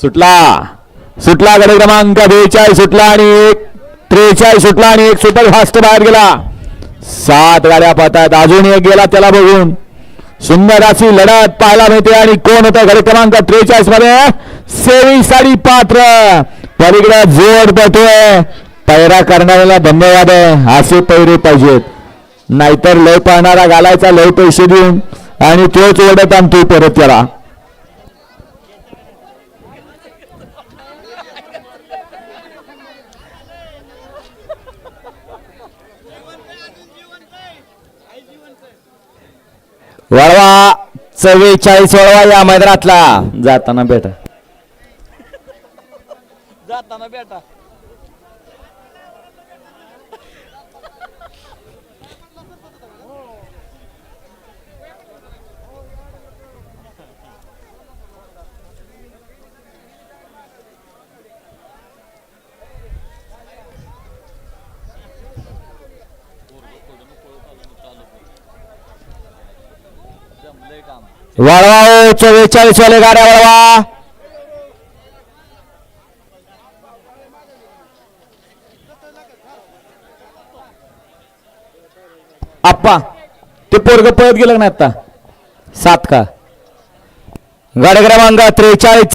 सुटला. सुटला गड क्रमांक बेचाळीस सुटला आणि एक त्रेचाळीस सुटला आणि एक सुपर फास्ट बाहेर गेला. सात गाड्या पाहतात अजून एक गेला त्याला बघून. सुंदर अशी लढत पाहायला मिळते आणि कोण होतं गडे क्रमांक त्रेचाळीसमध्ये? सेवी साडी पात्र. पलीकडे जोड पडतोय पैरा करणाऱ्याला धन्यवाद आहे. असे पैरे पाहिजेत. नाहीतर लय पाहणारा घालायचा लय पैसे देऊन. आणि तोच ओढत तू परत त्याला. वळवा चव्वेचाळीस वळवा या मैदानातला. जाताना बेटा. जाताना बेटा. वळवा ओ चव्वेचाळीस वाले गाड्या वळवा. आप्पा ते पोरग पळत गेलं ना आता सात का? गाड्या क्रमांक त्रेचाळीस.